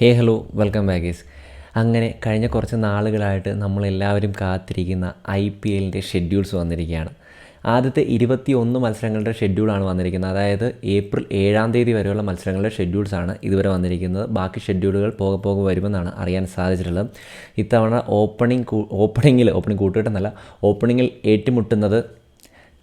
ഹേ hello welcome ബാഗേസ് അങ്ങനെ കഴിഞ്ഞ കുറച്ച് നാളുകളായിട്ട് നമ്മളെല്ലാവരും കാത്തിരിക്കുന്ന ഐ പി എല്ലിന്റെ ഷെഡ്യൂൾസ് വന്നിരിക്കുകയാണ്. ആദ്യത്തെ ഇരുപത്തി ഒന്ന് മത്സരങ്ങളുടെ ഷെഡ്യൂളാണ് വന്നിരിക്കുന്നത്. അതായത് ഏപ്രിൽ ഏഴാം തീയതി വരെയുള്ള മത്സരങ്ങളുടെ ഷെഡ്യൂൾസാണ് ഇതുവരെ വന്നിരിക്കുന്നത്. ബാക്കി ഷെഡ്യൂളുകൾ പോകെ പോകെ വരുമെന്നാണ് അറിയാൻ സാധിച്ചിട്ടുള്ളത്. ഇത്തവണ ഓപ്പണിംഗ് ഓപ്പണിങ്ങിൽ ഓപ്പണിംഗ് കൂട്ടുകെട്ടെന്നല്ല ഓപ്പണിങ്ങിൽ ഏറ്റുമുട്ടുന്നത്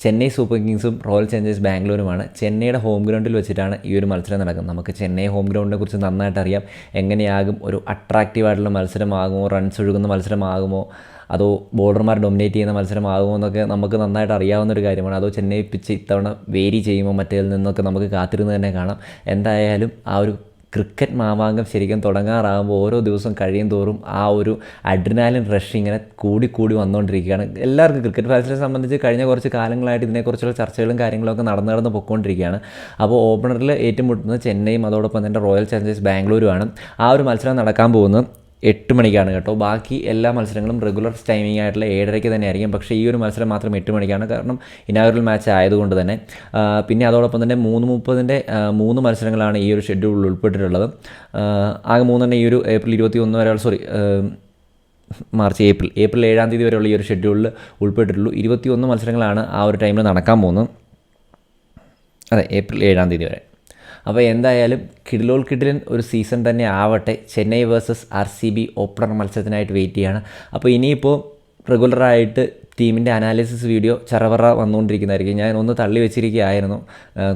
ചെന്നൈ സൂപ്പർ കിങ്സും റോയൽ ചലഞ്ചേഴ്സ് ബാംഗ്ലൂരുമാണ്. ചെന്നൈയുടെ ഹോം ഗ്രൗണ്ടിൽ വെച്ചിട്ടാണ് ഈ ഒരു മത്സരം നടക്കുന്നത്. നമുക്ക് ചെന്നൈ ഹോം ഗ്രൗണ്ടിനെ കുറിച്ച് നന്നായിട്ട് അറിയാം. എങ്ങനെയാകും? ഒരു അട്രാക്റ്റീവ് ആയിട്ടുള്ള മത്സരമാകുമോ? റൺസ് ഒഴുകുന്ന മത്സരമാകുമോ? അതോ ബോളർമാർ ഡൊമിനേറ്റ് ചെയ്യുന്ന മത്സരമാകുമോ എന്നൊക്കെ നമുക്ക് നന്നായിട്ട് അറിയാവുന്ന ഒരു കാര്യമാണ്. അതോ ചെന്നൈ പിച്ച് ഇത്തവണ വേരി ചെയ്യുമോ? മറ്റേതിൽ നിന്നൊക്കെ നമുക്ക് കാത്തിരുന്ന് തന്നെ കാണാം. എന്തായാലും ആ ഒരു ക്രിക്കറ്റ് മാമാങ്കം ശരിക്കും തുടങ്ങാറാകുമ്പോൾ ഓരോ ദിവസം കഴിയും തോറും ആ ഒരു അഡ്രിനാലിൻ റഷ് ഇങ്ങനെ കൂടി കൂടി വന്നുകൊണ്ടിരിക്കുകയാണ് എല്ലാവർക്കും ക്രിക്കറ്റ് ഫാൻസിനെ സംബന്ധിച്ച് കഴിഞ്ഞ കുറച്ച് കാലങ്ങളായിട്ട് ഇതിനെക്കുറിച്ചുള്ള ചർച്ചകളും കാര്യങ്ങളൊക്കെ നടന്നു നടന്ന് പൊയ്ക്കൊണ്ടിരിക്കുകയാണ് അപ്പോൾ ഓപ്പണറിൽ ഏറ്റുമുട്ടുന്നത് ചെന്നൈയും അതോടൊപ്പം തന്നെ റോയൽ ചലഞ്ചേഴ്സ് ബാംഗ്ലൂരുമാണ്. ആ ഒരു മത്സരം നടക്കാൻ പോകുന്നത്. എട്ട് മണിക്കാണ് കേട്ടോ. ബാക്കി എല്ലാ മത്സരങ്ങളും റെഗുലർ ടൈമിംഗ് ആയിട്ടുള്ള ഏഴരയ്ക്ക് തന്നെ ആയിരിക്കും പക്ഷേ ഈ ഒരു മത്സരം മാത്രം എട്ട് മണിക്കാണ്. കാരണം ഇനാഗുറൽ മാച്ച് ആയതുകൊണ്ട് തന്നെ. പിന്നെ അതോടൊപ്പം തന്നെ മൂന്ന് മുപ്പതിന്റെ മൂന്ന് മത്സരങ്ങളാണ് ഈ ഒരു ഷെഡ്യൂളിൽ ഉൾപ്പെട്ടിട്ടുള്ളത്. ആകെ മൂന്നെണ്ണം ഈ ഒരു ഏപ്രിൽ ഇരുപത്തി ഒന്ന് വരെ സോറി മാർച്ച് ഏപ്രിൽ ഏപ്രിൽ ഏഴാം തീയതി വരെയുള്ള ഈ ഒരു ഷെഡ്യൂളിൽ ഉൾപ്പെട്ടിട്ടുള്ളൂ. ഇരുപത്തി ഒന്ന് മത്സരങ്ങളാണ് ആ ഒരു ടൈമിൽ നടക്കാൻ പോകുന്നത്. അതെ ഏപ്രിൽ ഏഴാം തീയതി വരെ. അപ്പോൾ എന്തായാലും കിഡിലോൾ കിഡിലൻ ഒരു സീസൺ തന്നെ ആവട്ടെ. Chennai versus R C B opener മത്സരത്തിനായിട്ട് wait ചെയ്യാണ്. അപ്പോൾ ഇനിയിപ്പോൾ റെഗുലറായിട്ട് ടീമിന്റെ അനാലിസിസ് വീഡിയോ ചറവറ വന്നുകൊണ്ടിരിക്കുന്നതായിരിക്കും. ഞാൻ ഒന്ന് തള്ളി വെച്ചിരിക്കുകയായിരുന്നു.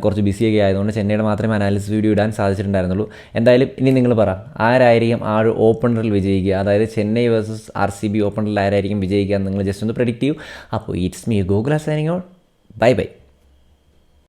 കുറച്ച് ബിസിയൊക്കെ ആയതുകൊണ്ട് ചെന്നൈയുടെ മാത്രമേ അനാലിസിസ് വീഡിയോ ഇടാൻ സാധിച്ചിട്ടുണ്ടായിരുന്നുള്ളൂ. എന്തായാലും ഇനി നിങ്ങൾ പറ ആരായിരിക്കും ആ ഒരു ഓപ്പണറിൽ വിജയിക്കുക? അതായത് Chennai versus R C B ഓപ്പണറിൽ ആരായിരിക്കും വിജയിക്കുക എന്ന് നിങ്ങൾ ജസ്റ്റ് ഒന്ന് പ്രെഡിക്റ്റ് ചെയ്യൂ. അപ്പോൾ it's me Gokula signing out bye bye